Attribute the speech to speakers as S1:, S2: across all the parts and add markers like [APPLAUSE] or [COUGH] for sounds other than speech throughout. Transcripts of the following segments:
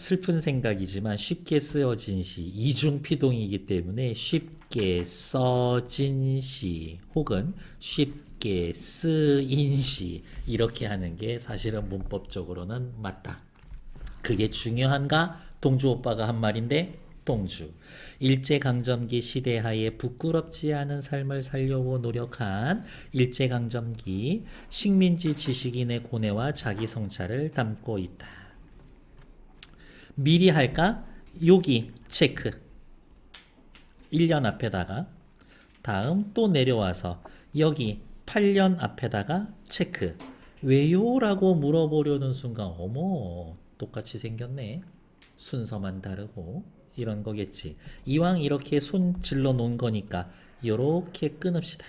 S1: 슬픈 생각이지만 쉽게 쓰여진 시, 이중피동이기 때문에 쉽게 써진 시 혹은 쉽게 쓰인 시 이렇게 하는 게 사실은 문법적으로는 맞다. 그게 중요한가? 동주 오빠가 한 말인데 동주. 일제강점기 시대하에 부끄럽지 않은 삶을 살려고 노력한 일제강점기 식민지 지식인의 고뇌와 자기 성찰을 담고 있다. 미리 할까? 여기 체크. 1년 앞에다가 다음 또 내려와서 여기 8년 앞에다가 체크. 왜요? 라고 물어보려는 순간 어머 똑같이 생겼네. 순서만 다르고 이런 거겠지. 이왕 이렇게 손 질러 놓은 거니까 요렇게 끊읍시다.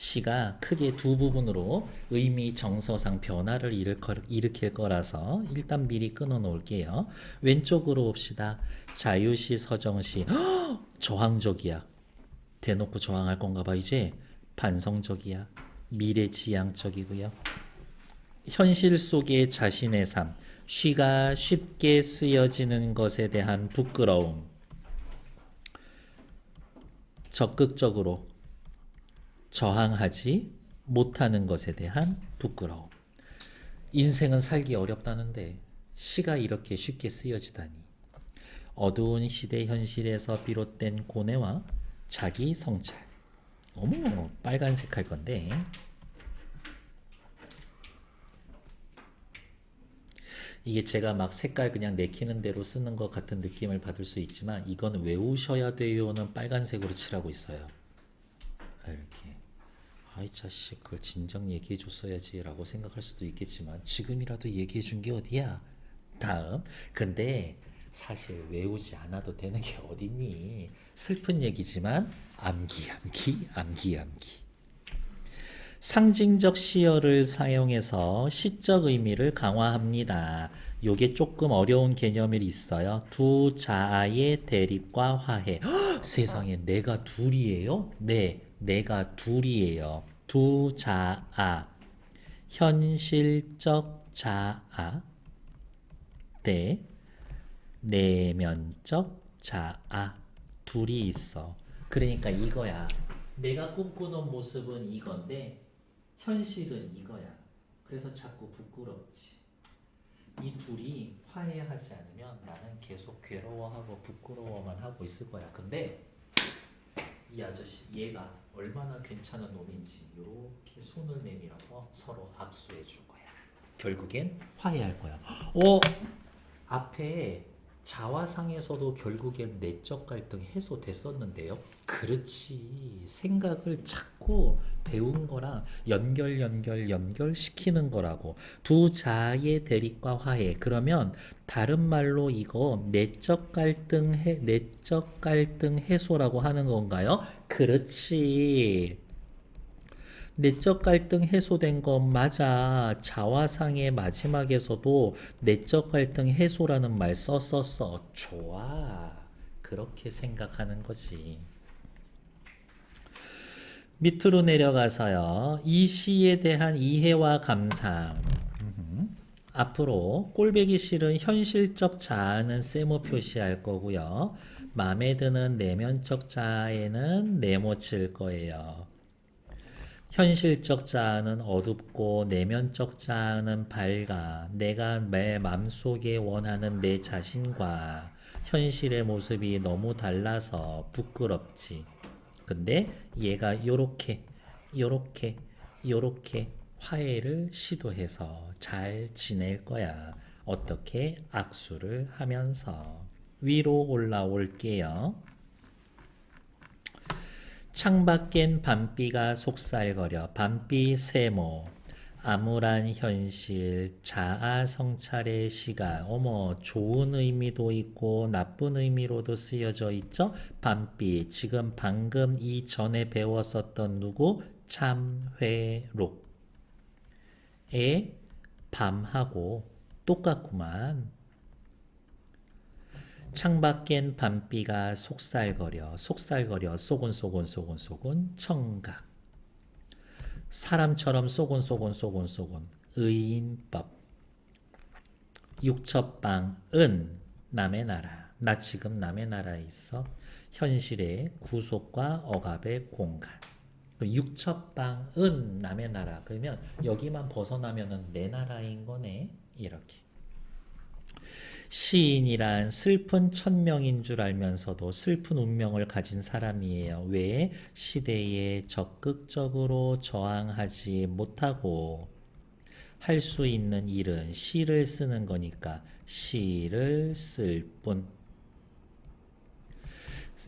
S1: 시가 크게 두 부분으로 의미 정서상 변화를 일으킬 거라서 일단 미리 끊어 놓을게요. 왼쪽으로 봅시다. 자유시, 서정시. 헉! 저항적이야. 대놓고 저항할 건가 봐 이제. 반성적이야. 미래지향적이고요. 현실 속의 자신의 삶. 쉬가 쉽게 쓰여지는 것에 대한 부끄러움. 적극적으로 저항하지 못하는 것에 대한 부끄러움. 인생은 살기 어렵다는데 시가 이렇게 쉽게 쓰여지다니. 어두운 시대 현실에서 비롯된 고뇌와 자기 성찰. 어머, 빨간색 할 건데. 이게 제가 막 색깔 그냥 내키는 대로 쓰는 것 같은 느낌을 받을 수 있지만 이건 외우셔야 돼요는 빨간색으로 칠하고 있어요. 아이 자식 그걸 진작 얘기해 줬어야지 라고 생각할 수도 있겠지만 지금이라도 얘기해 준 게 어디야 다음 근데 사실 외우지 않아도 되는 게 어딨니 슬픈 얘기지만 암기 암기 암기 암기 상징적 시어를 사용해서 시적 의미를 강화합니다. 요게 조금 어려운 개념이 있어요. 두 자아의 대립과 화해. 헉, [GASPS] 세상에 내가 둘이에요? 네, 내가 둘이에요. 두 자아. 현실적 자아 대 내면적 자아 둘이 있어. 그러니까 이거야. 내가 꿈꾸는 모습은 이건데 현실은 이거야. 그래서 자꾸 부끄럽지. 이 둘이 화해하지 않으면 나는 계속 괴로워하고 부끄러워만 하고 있을 거야. 근데 이 아저씨 얘가 얼마나 괜찮은 놈인지 이렇게 손을 내밀어서 서로 악수해 줄 거야. 결국엔 화해할 거야. 어 앞에 자화상에서도 결국엔 내적 갈등 해소됐었는데요. 그렇지. 생각을 자꾸 배운 거랑 연결, 연결, 연결시키는 거라고. 두 자의 대립과 화해. 그러면 다른 말로 이거 내적 갈등 해, 내적 갈등 해소라고 하는 건가요? 그렇지. 내적 갈등 해소된 건 맞아. 자화상의 마지막에서도 내적 갈등 해소라는 말 썼었어. 좋아. 그렇게 생각하는 거지. 밑으로 내려가서요. 이 시에 대한 이해와 감상. 앞으로 꼴배기 싫은 현실적 자아는 세모 표시할 거고요. 마음에 드는 내면적 자아에는 네모 칠 거예요. 현실적 자아는 어둡고 내면적 자아는 밝아. 내가 내 맘속에 원하는 내 자신과 현실의 모습이 너무 달라서 부끄럽지. 근데 얘가 요렇게 요렇게 요렇게 화해를 시도해서 잘 지낼 거야. 어떻게 악수를 하면서 위로 올라올게요. 창밖엔 밤비가 속살거려 밤비 세모. 암울한 현실 자아 성찰의 시간. 어머 좋은 의미도 있고 나쁜 의미로도 쓰여져 있죠? 밤비. 지금 방금 이전에 배웠었던 누구? 참회록의 밤하고 똑같구만 창밖엔 밤비가 속살거려 속살거려 쏘곤쏘곤 쏘곤쏘곤 청각 사람처럼 쏘곤쏘곤 쏘곤쏘곤 의인법 육첩방 은 남의 나라. 나 지금 남의 나라에 있어. 현실의 구속과 억압의 공간. 그럼 육첩방 은 남의 나라. 그러면 여기만 벗어나면은 내 나라인 거네. 이렇게. 시인이란 슬픈 천명인 줄 알면서도 슬픈 운명을 가진 사람이에요. 왜? 시대에 적극적으로 저항하지 못하고 할 수 있는 일은 시를 쓰는 거니까 시를 쓸 뿐.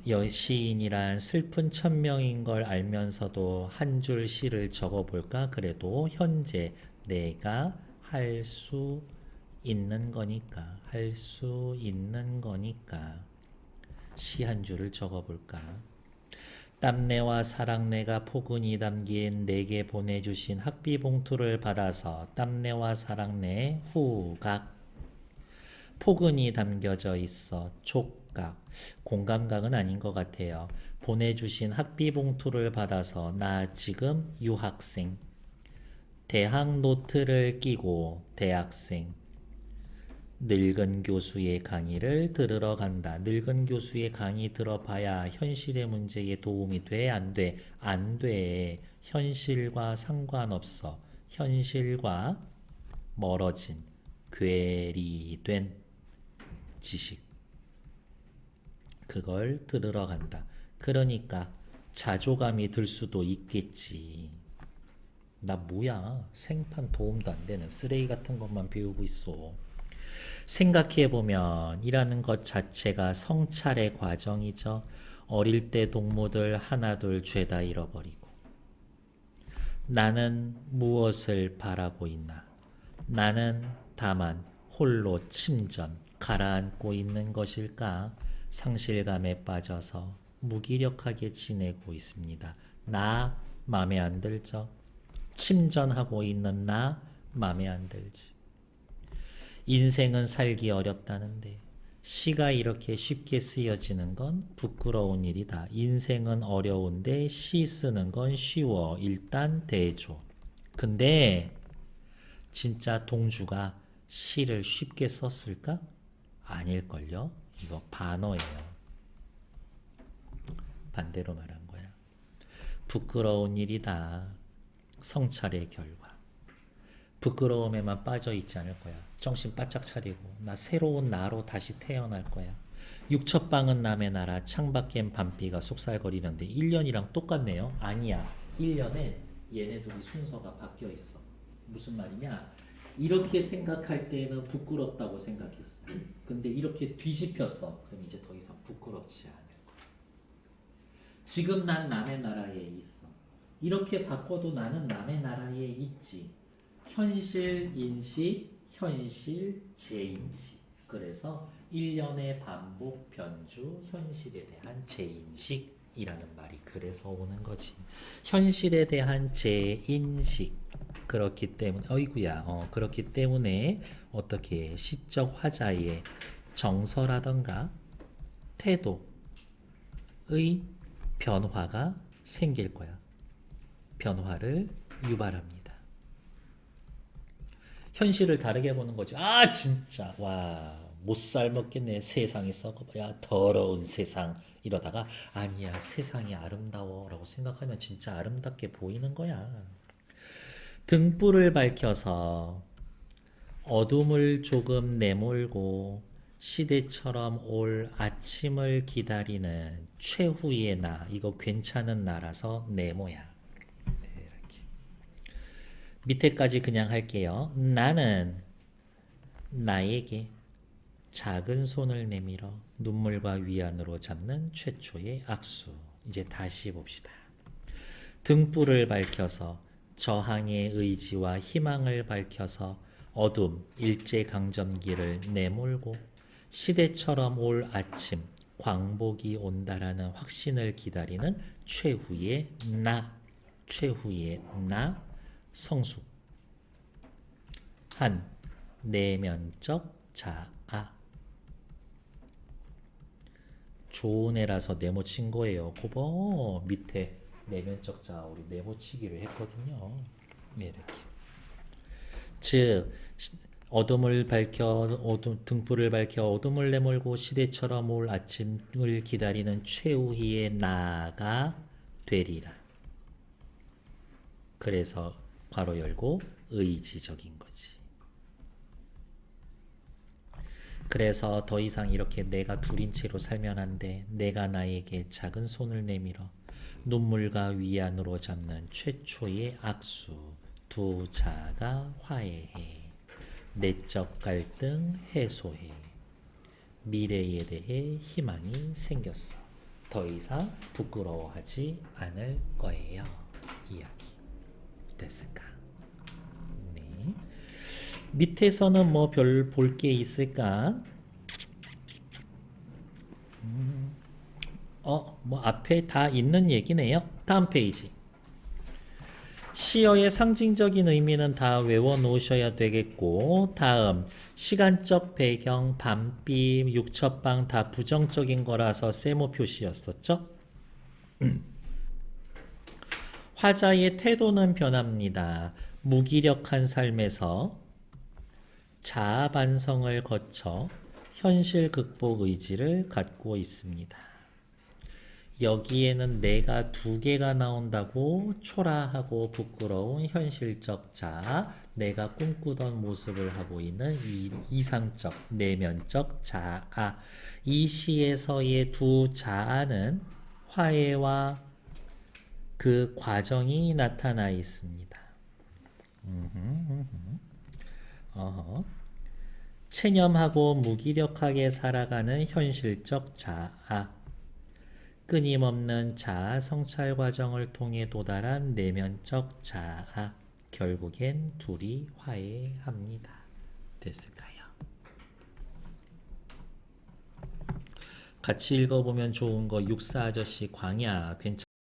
S1: 여 시인이란 슬픈 천명인 걸 알면서도 한 줄 시를 적어볼까? 그래도 현재 내가 할수 있는 거니까, 할 수 있는 거니까. 시 한 줄을 적어볼까? 땀내와 사랑내가 포근히 담긴 내게 보내주신 학비 봉투를 받아서 땀내와 사랑내 후각. 포근히 담겨져 있어 촉각. 공감각은 아닌 것 같아요. 보내주신 학비 봉투를 받아서 나 지금 유학생 대학 노트를 끼고 대학생 늙은 교수의 강의를 들으러 간다. 늙은 교수의 강의 들어봐야 현실의 문제에 도움이 돼? 안 돼? 안 돼. 현실과 상관없어. 현실과 멀어진, 괴리된 지식. 그걸 들으러 간다. 그러니까 자조감이 들 수도 있겠지. 나 뭐야? 생판 도움도 안 되는 쓰레기 같은 것만 배우고 있어. 생각해 보면 이라는 것 자체가 성찰의 과정이죠. 어릴 때 동무들 하나둘 죄다 잃어버리고. 나는 무엇을 바라고 있나? 나는 다만 홀로 침전, 가라앉고 있는 것일까? 상실감에 빠져서 무기력하게 지내고 있습니다. 나 맘에 안 들죠? 침전하고 있는 나 맘에 안 들지. 인생은 살기 어렵다는데 시가 이렇게 쉽게 쓰여지는 건 부끄러운 일이다. 인생은 어려운데 시 쓰는 건 쉬워. 일단 대조. 근데 진짜 동주가 시를 쉽게 썼을까? 아닐걸요? 이거 반어예요. 반대로 말한 거야. 부끄러운 일이다. 성찰의 결과. 부끄러움에만 빠져 있지 않을 거야. 정신 바짝 차리고 나 새로운 나로 다시 태어날 거야. 육첩방은 남의 나라 창밖엔 밤비가 속살거리는데 1년이랑 똑같네요. 아니야. 1년에 얘네 들이 순서가 바뀌어 있어. 무슨 말이냐? 이렇게 생각할 때는 부끄럽다고 생각했어. 근데 이렇게 뒤집혔어. 그럼 이제 더 이상 부끄럽지 않을 거야. 지금 난 남의 나라에 있어. 이렇게 바꿔도 나는 남의 나라에 있지. 현실 인식, 현실 재인식. 그래서 1년의 반복 변주, 현실에 대한 재인식이라는 말이 그래서 오는 거지. 현실에 대한 재인식. 그렇기 때문에 어이구야. 어, 그렇기 때문에 어떻게 시적 화자의 정서라던가 태도의 변화가 생길 거야. 변화를 유발합니다. 현실을 다르게 보는 거죠. 아 진짜 와 못 살먹겠네 세상이 썩어봐야 더러운 세상 이러다가 아니야 세상이 아름다워라고 생각하면 진짜 아름답게 보이는 거야. 등불을 밝혀서 어둠을 조금 내몰고 시대처럼 올 아침을 기다리는 최후의 나 이거 괜찮은 나라서 네모야. 밑에까지 그냥 할게요. 나는 나에게 작은 손을 내밀어 눈물과 위안으로 잡는 최초의 악수. 이제 다시 봅시다. 등불을 밝혀서 저항의 의지와 희망을 밝혀서 어둠 일제강점기를 내몰고 시대처럼 올 아침 광복이 온다라는 확신을 기다리는 최후의 나 최후의 나 성숙 한 내면적 자아 좋은 애라서 네모친 거예요. 고버 밑에 내면적 자아 우리 네모치기로 했거든요. 네, 이렇게. 즉 어둠을 밝혀 어둠 등불을 밝혀 어둠을 내몰고 시대처럼 올 아침을 기다리는 최후희의 나가 되리라. 그래서 괄호 열고 의지적인 거지. 그래서 더 이상 이렇게 내가 둘인 채로 살면 안 돼. 내가 나에게 작은 손을 내밀어 눈물과 위안으로 잡는 최초의 악수. 두 자가 화해해. 내적 갈등 해소해. 미래에 대해 희망이 생겼어. 더 이상 부끄러워하지 않을 거예요. 이야기. 됐을까? 네. 밑에서는 뭐 별 볼 게 있을까? 음, 어, 뭐 앞에 다 있는 얘기네요. 다음 페이지. 시어의 상징적인 의미는 다 외워 놓으셔야 되겠고, 다음, 시간적 배경, 밤비, 육첩방 다 부정적인 거라서 세모 표시였었죠? [CLEARS THROAT] 화자의 태도는 변합니다. 무기력한 삶에서 자아 반성을 거쳐 현실 극복 의지를 갖고 있습니다. 여기에는 내가 두 개가 나온다고 초라하고 부끄러운 현실적 자아, 내가 꿈꾸던 모습을 하고 있는 이, 이상적, 내면적 자아. 이 시에서의 두 자아는 화해와 그 과정이 나타나 있습니다. 어허. 체념하고 무기력하게 살아가는 현실적 자아. 끊임없는 자아 성찰 과정을 통해 도달한 내면적 자아. 결국엔 둘이 화해합니다. 됐을까요? 같이 읽어보면 좋은 거 육사 아저씨 광야 괜찮